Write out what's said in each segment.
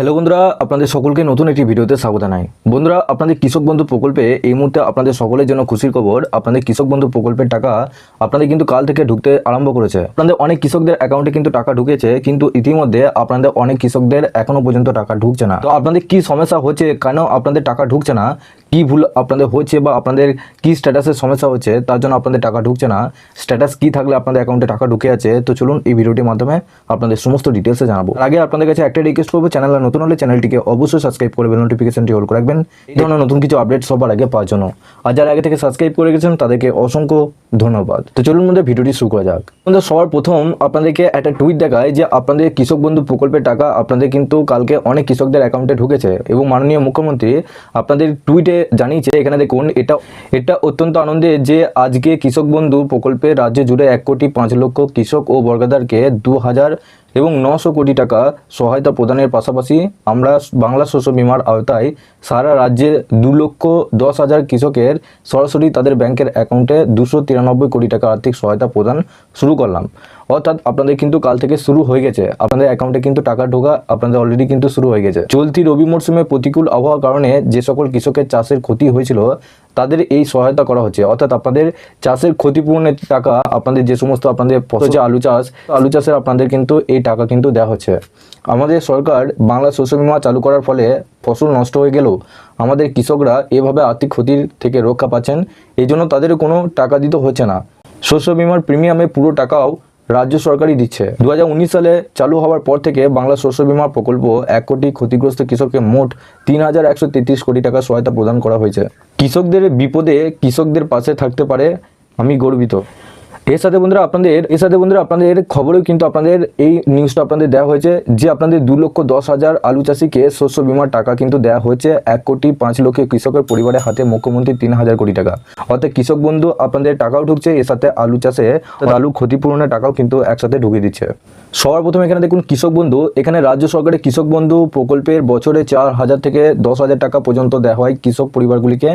Hello বন্ধুরা, আপনাদের সকলকে নতুন একটি ভিডিওতে স্বাগত জানাই। বন্ধুরা, আপনাদের কৃষক বন্ধু প্রকল্পে এই মুহূর্তে আপনাদের সকলের জন্য খুশির খবর, আপনাদের কৃষক বন্ধু প্রকল্পের টাকা আপনাদের কিন্তু কাল থেকে ঢুকতে আরম্ভ করেছে। আপনাদের অনেক কৃষকদের অ্যাকাউন্টে কিন্তু টাকা ঢুকেছে, কিন্তু ইতিমধ্যে আপনাদের অনেক কৃষকদের এখনও পর্যন্ত টাকা ঢুকছে না। তো আপনাদের কি সমস্যা হচ্ছে, কেন আপনাদের টাকা ঢুকছে না? কি ভুল আপনাদের হচ্ছে বা আপনাদের কি স্ট্যাটাসের সমস্যা হচ্ছে তার জন্য আপনাদের টাকা ঢুকছে না। স্ট্যাটাস কি থাকলে আপনাদের অ্যাকাউন্টে টাকা ঢুকে আছে তো চলুন এই ভিডিওটির মাধ্যমে আপনাদের সমস্ত ডিটেলসে জানাব। আগে আপনাদের কাছে একটা রিকোয়েস্ট করব চ্যানেল নতুন হলে চ্যানেলটিকে অবশ্যই সাবস্ক্রাইব করে নোটিফিকেশনটি অল করে রাখবেন। এই ধরনের নতুন কিছু আপডেট সবার আগে পাওয়ার জন্য। আর যারা আগে থেকে সাবস্ক্রাইব করে গেছেন তাদেরকে অসংখ্য ধন্যবাদ। তো চলুন মধ্যে ভিডিওটি শুরু করা যাক। বন্ধুরা, সবার প্রথম আপনাদেরকে একটা টুইট দেখায় যে আপনাদের কৃষক বন্ধু প্রকল্পের টাকা আপনাদের কিন্তু কালকে অনেক কৃষকদের অ্যাকাউন্টে ঢুকেছে এবং মাননীয় মুখ্যমন্ত্রী আপনাদের টুইটে জানিয়েছে এখানে দেখুন, এটা এটা অত্যন্ত আনন্দের যে আজকে কৃষক বন্ধু প্রকল্পে রাজ্য জুড়ে এক কোটি পাঁচ লক্ষ কৃষক ও বর্গাদারকে দু হাজার এবং নশো কোটি টাকা সহায়তা প্রদানের পাশাপাশি আমরা বাংলা শস্য বিমার আওতায় সারা রাজ্যে দু লক্ষ দশ হাজার কৃষকের সরাসরি তাদের ব্যাংকের অ্যাকাউন্টে দুশো তিরানব্বই কোটি টাকা আর্থিক সহায়তা প্রদান শুরু করলাম। অর্থাৎ আপনাদের কিন্তু কাল থেকে শুরু হয়ে গেছে। আপনাদের অ্যাকাউন্টে কিন্তু টাকা ঢোকা আপনাদের অলরেডি কিন্তু শুরু হয়ে গেছে। চলতি রবি মরশুমে প্রতিকূল আবহাওয়ার কারণে যে সকল কৃষকের চাষের ক্ষতি হয়েছিল তাদের এই সহায়তা করা হচ্ছে। অর্থাৎ আপনাদের চাষের ক্ষতিপূরণের টাকা আপনাদের যে সমস্ত আপনাদের ফসল যে আলু চাষ আলু চাষের আপনাদের কিন্তু এই টাকা কিন্তু দেওয়া হচ্ছে। আমাদের সরকার বাংলা শস্য বিমা চালু করার ফলে ফসল নষ্ট হয়ে গেলেও আমাদের কৃষকরা এভাবে আর্থিক ক্ষতির থেকে রক্ষা পাচ্ছেন। এই জন্য তাদের কোনো টাকা দিতে হচ্ছে না। শস্য বিমার প্রিমিয়ামে পুরো টাকাও রাজ্য সরকারই দিচ্ছে। দু হাজার উনিশ সালে চালু হওয়ার পর থেকে বাংলা শস্য বিমা প্রকল্প এক কোটি ক্ষতিগ্রস্ত কৃষককে মোট তিন হাজার একশো তেত্রিশ কোটি টাকা সহায়তা প্রদান করা হয়েছে। কৃষকদের বিপদে কৃষকদের পাশে থাকতে পারে, আমি গর্বিত। এর সাথে বন্ধুরা, আপনাদের এর সাথে বন্ধুরা, আপনাদের খবরেও কিন্তু আপনাদের এই নিউজটা আপনাদের দেওয়া হয়েছে যে আপনাদের দু লক্ষ দশ হাজার আলু চাষিকে শস্য বিমার টাকা কিন্তু দেওয়া হয়েছে এক কোটি পাঁচ লক্ষ কৃষকের পরিবারের হাতে মুখ্যমন্ত্রী তিন হাজার কোটি টাকা। অর্থাৎ কৃষক বন্ধু আপনাদের টাকাও ঢুকছে, এর সাথে আলু চাষে আলু ক্ষতিপূরণের টাকাও কিন্তু একসাথে ঢুকিয়ে দিচ্ছে। সবার প্রথমে এখানে দেখুন, কৃষক বন্ধু, এখানে রাজ্য সরকারের কৃষক বন্ধু প্রকল্পের বছরে চার হাজার থেকে দশ হাজার টাকা পর্যন্ত দেওয়া হয় কৃষক পরিবারগুলিকে।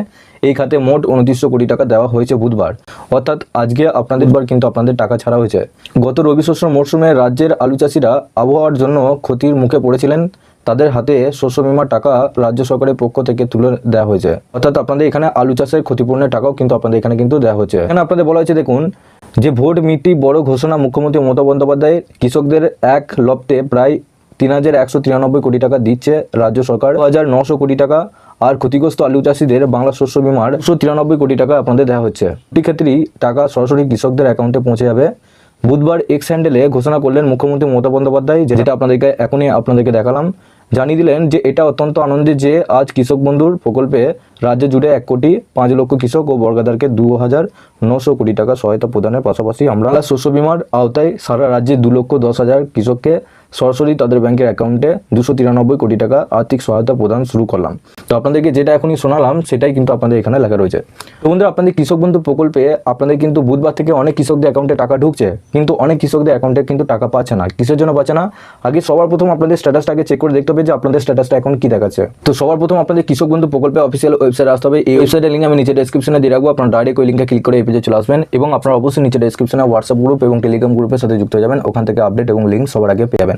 এই খাতে মোট উনত্রিশশো কোটি টাকা দেওয়া হয়েছে বুধবার। অর্থাৎ আজকে আপনাদের বার কিন্তু আপনাদের টাকা ছাড়া হয়েছে। গত রবি শস্য মরশুমে রাজ্যের আলু চাষিরা আবহাওয়ার জন্য ক্ষতির মুখে পড়েছিলেন। তাদের হাতে শস্য বিমার টাকা রাজ্য সরকারের পক্ষ থেকে তুলে দেওয়া হয়েছে। অর্থাৎ আপনাদের এখানে আলু চাষের ক্ষতিপূরণের টাকাও কিন্তু আপনাদের এখানে কিন্তু দেওয়া হয়েছে। এখানে আপনাদের বলা হয়েছে, দেখুন, যে ভোট মিটি বড় ঘোষণা মুখ্যমন্ত্রী মমতা বন্দ্যোপাধ্যায় কৃষকদের এক লপ্তে প্রায় তিন হাজার একশো তিরানব্বই কোটি টাকা দিচ্ছে রাজ্য সরকার। দু হাজার নশো কোটি টাকা আর ক্ষতিগ্রস্ত আলু চাষিদের বাংলা শস্য বিমার একশো তিরানব্বই কোটি টাকা আপনাদের দেওয়া হচ্ছে। দুটি ক্ষেত্রেই টাকা সরাসরি কৃষকদের অ্যাকাউন্টে পৌঁছে যাবে। বুধবার এক্স হ্যান্ডেলে ঘোষণা করলেন মুখ্যমন্ত্রী মমতা বন্দ্যোপাধ্যায়, যেটা আপনাদেরকে এখনই আপনাদেরকে দেখালাম। জানিয়ে দিলেন যে এটা অত্যন্ত আনন্দের যে আজ কৃষক বন্ধুর প্রকল্পে রাজ্য জুড়ে এক কোটি পাঁচ লক্ষ কৃষক ও বর্গাদারকে দু হাজার নশো কোটি টাকা সহায়তা প্রদানের পাশাপাশি আমরা শস্য বিমার আওতায় সারা রাজ্যে দু লক্ষ দশ হাজার কৃষককে সরাসরি তাদের ব্যাংকের অ্যাকাউন্টে দুশো তিরানব্বই কোটি টাকা আর্থিক সহায়তা প্রদান শুরু করলাম। তো আপনাদেরকে যেটা এখনই শোনালাম, সেটাই কিন্তু আপনাদের এখানে লেখা রয়েছে। তো বন্ধুরা, আপনাদের কৃষক বন্ধু প্রকল্পে আপনাদের কিন্তু বুধবার থেকে অনেক কৃষকদের অ্যাকাউন্টে টাকা ঢুকছে, কিন্তু অনেক কৃষকদের অ্যাকাউন্টে কিন্তু টাকা পাচ্ছে না। কিসের জন্য পাচ্ছে না? আগে সবার প্রথম আপনাদের স্ট্যাটাসটা আগে চেক করে দেখতে হবে যে আপনাদের স্ট্যাটাসটা এখন কি দেখাচ্ছে। তো সবার প্রথম আপনাদের কৃষক বন্ধু প্রকল্পে অফিসিয়াল ওয়েবসাইট আসতে হবে। এই ওয়েবসাইটের লিঙ্ক আমি নিচে ডেসক্রিপশনে দিয়ে রাখব। আপনার ডাইরেক্ট ওই লিঙ্কে ক্লিক করে এই পেজে চলে আসবেন এবং আপনারা অবশ্যই নিচে ডেসক্রিপশনে হোয়াটসঅ্যাপ গ্রুপ এবং টেলিগ্রাম গ্রুপের সাথে যুক্ত হয়ে যাবেন। ওখান থেকে আপডেট এবং লিঙ্ক সবার আগে পেয়ে যাবেন।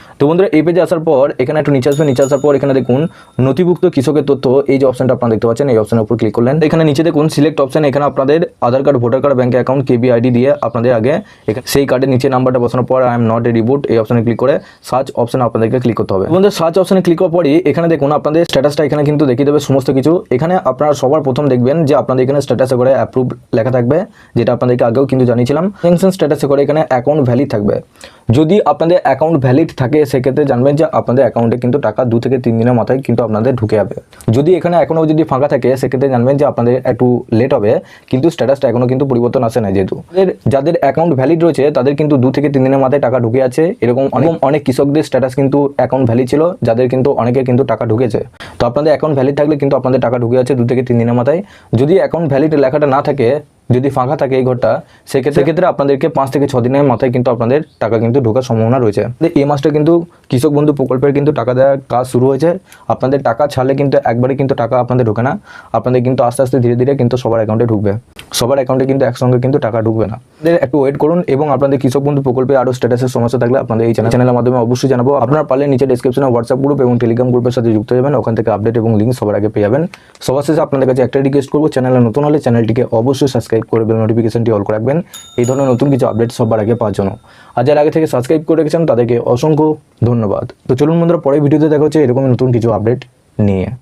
তো বন্ধুরা, এই পেজে আসার পর, এখানে একটু নিচে আসবেন, নিচে আসার পর এখানে দেখুন, নথিভুক্ত কৃষকের তথ্য, এই যে অপশনটা আপনারা দেখতে পাচ্ছেন, এই অপশনের উপর ক্লিক করলেন। এখানে নিচে দেখুন সিলেক্ট অপশন এখানে আপনাদের Aadhaar card voter card bank account কেবি আইডি দিয়ে আপনাদের আগে এখানে সেই কার্ডের নিচে নাম্বারটা বসানোর পর I am not a reboot এই অপশনে ক্লিক করে সার্চ অপশনে আপনাদেরকে ক্লিক করতে হবে। বন্ধুরা সার্চ অপশনে ক্লিক করার পরই এখানে দেখুন, আপনাদের স্ট্যাটাসটা এখানে কিন্তু দেখিয়ে দেবে সমস্ত কিছু। এখানে আপনারা সবার প্রথম দেখবেন যে আপনাদের এখানে স্ট্যাটাসে করে অ্যাপ্রুভ লেখা থাকবে, যেটা আপনাদেরকে আগেও কিন্তু জানিয়েছিলাম। স্ট্যাটাসে করে এখানে অ্যাকাউন্ট ভ্যালিড থাকবে। যদি আপনাদের অ্যাকাউন্ট ভ্যালিড থাকে সেক্ষেত্রে জানবেন যে আপনাদের অ্যাকাউন্টে কিন্তু টাকা দু থেকে তিন দিনের মাথায় কিন্তু আপনাদের ঢুকে যাবে। যদি এখানে এখনও যদি ফাঁকা থাকে সেক্ষেত্রে জানবেন যে আপনাদের একটু লেট হবে কিন্তু স্ট্যাটাসটা এখনও কিন্তু পরিবর্তন আসে না যেহেতু। যাদের অ্যাকাউন্ট ভ্যালিড রয়েছে তাদের কিন্তু দু থেকে তিন দিনের মাথায় টাকা ঢুকে আছে এরকম অনেক অনেক কৃষকদের স্ট্যাটাস কিন্তু অ্যাকাউন্ট ভ্যালিড ছিল যাদের কিন্তু অনেকে কিন্তু টাকা ঢুকেছে। তো আপনাদের অ্যাকাউন্ট ভ্যালিড থাকলে কিন্তু আপনাদের টাকা ঢুকে আছে দু থেকে তিন দিনের মাথায়। যদি অ্যাকাউন্ট ভ্যালিড লেখাটা না থাকে যদি ফাঁকা থাকে এই ঘরটা, সেক্ষেত্রে সেক্ষেত্রে আপনাদেরকে পাঁচ থেকে ছ দিনের মাথায় কিন্তু আপনাদের টাকা কিন্তু ঢোকার সম্ভাবনা রয়েছে। এই মাসটা কিন্তু কৃষক বন্ধু প্রকল্পের কিন্তু টাকা দেওয়ার কাজ শুরু হয়েছে। আপনাদের টাকা ছাড়লে কিন্তু একবারে কিন্তু টাকা আপনাদের ঢোকে না। আপনাদের কিন্তু আস্তে আস্তে ধীরে ধীরে কিন্তু সবার অ্যাকাউন্টে ঢুকবে। সবার অ্যাকাউন্টে কিন্তু একসঙ্গে কিন্তু টাকা ঢুকবে না। একটু ওয়েট করুন এবং আপনাদের কৃষক বন্ধু প্রকল্পে আরও স্ট্যাটাসের সমস্যা থাকলে আপনাদের এই চ্যানেল চ্যানেলের মাধ্যমে অবশ্যই জানাব। আপনার পারলে নিচে ডিসক্রিপশনে হোয়াটসঅ্যাপ গ্রুপ এবং টেলিগ্রাম গ্রুপের সাথে যুক্ত যাবেন। ওখান থেকে আপডেট এবং লিঙ্ক সবার আগে পেয়ে যাবেন। সবার শেষে আপনাদের কাছে একটা রিকোয়েস্ট করব। চ্যানেলে নতুন হলে চ্যানেলটিকে অবশ্যই সাবস্ক্রাইব করে বেল নোটিফিকেশনটি অল করে রাখবেন। এই ধরনের নতুন কিছু আপডেট সবার আগে পাওয়ার জন্য। আর যারা আগে থেকে সাবস্ক্রাইব করে রেখেছেন, তাদেরকে অসংখ্য ধন্যবাদ। তো চলুন বন্ধুরা পরে ভিডিওতে দেখা হচ্ছে এরকম নতুন কিছু আপডেট নিয়ে।